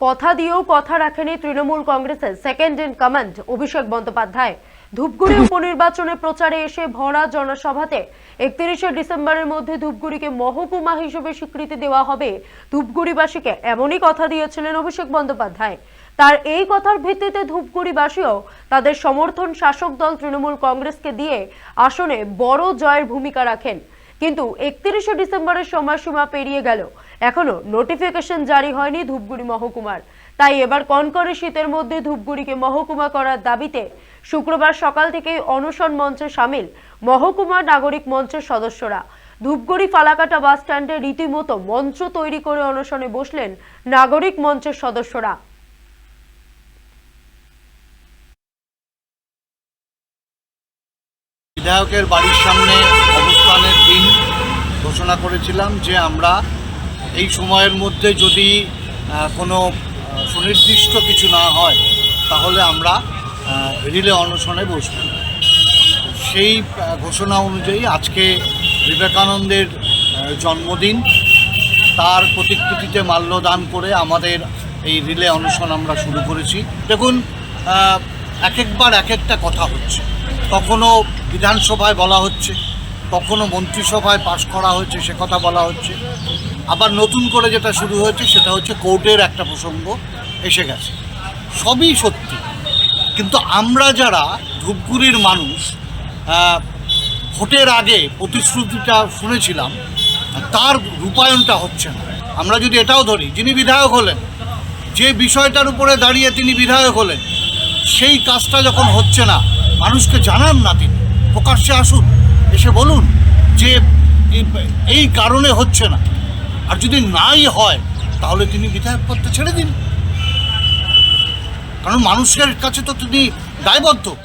কথা দিয়েও কথা রাখেনি তৃণমূল কংগ্রেসের second in command Abhishek Bandyopadhyay. Dhupguri উপনির্বাচনে প্রচারে এসে ভরা জনসভাতে একত্রিশে ডিসেম্বরের মধ্যে ধূপগুড়িকে মহকুমা হিসেবে স্বীকৃতি দেওয়া হবে। ধূপগুড়িবাসীকে এমনই কথা দিয়েছিলেন অভিষেক বন্দ্যোপাধ্যায়। তার এই কথার ভিত্তিতে ধূপগুড়িবাসীও তাদের সমর্থন শাসক দল তৃণমূল কংগ্রেসকে দিয়ে আসনে বড় জয়ের ভূমিকা রাখেন। কিন্তু একত্রিশে ডিসেম্বরের সময়সীমা পেরিয়ে গেল। এখনও নোটিফিকেশন জারি হয়নি ধূপগুড়ি মহকুমার। তাই এবার কনকনে শীতের মধ্যে ধূপগুড়িকে মহকুমা করার দাবিতে শুক্রবার সকাল থেকেই অনশন মঞ্চে সামিল মহকুমা নাগরিক মঞ্চের সদস্যরা। ধূপগুড়ি ফালাকাটা বাস স্ট্যান্ডে রীতিমতো মঞ্চ তৈরি করে অনশনে বসলেন নাগরিক মঞ্চের সদস্যরা। বিধায়কের বাড়ির সামনে অবস্থানের দিন ঘোষণা করেছিলাম যে আমরা এই সময়ের মধ্যে যদি কোনো সুনির্দিষ্ট কিছু না হয়, তাহলে আমরা রিলে অনশনে বসব সেই ঘোষণা অনুযায়ী আজকে বিবেকানন্দের জন্মদিন, তার প্রতিকৃতিতে মাল্যদান করে আমাদের এই রিলে অনশন আমরা শুরু করেছি। দেখুন এক একবার এক একটা কথা হচ্ছে। কখনো বিধানসভায় বলা হচ্ছে কখনো মন্ত্রিসভায় পাশ করা হয়েছে, সে কথা বলা হচ্ছে। আবার নতুন করে যেটা শুরু হয়েছে, সেটা হচ্ছে কোর্টের একটা প্রসঙ্গ এসে গেছে। সবই সত্যি। কিন্তু আমরা যারা ধূপগুড়ির মানুষ ভোটের আগে প্রতিশ্রুতিটা শুনেছিলাম, তার রূপায়ণটা হচ্ছে না। আমরা যদি এটাও ধরি, যিনি বিধায়ক হলেন, যে বিষয়টার উপরে দাঁড়িয়ে তিনি বিধায়ক হলেন, সেই কাজটা যখন হচ্ছে না, মানুষকে জানান না তিনি। প্রকাশ্যে আসুন। এসে বলুন যে এই- কারণে হচ্ছে না। আর যদি নাই হয়, তাহলে তিনি বিধায়ক পদটা ছেড়ে দিন। কারণ মানুষের কাছে তো তিনি দায়বদ্ধ।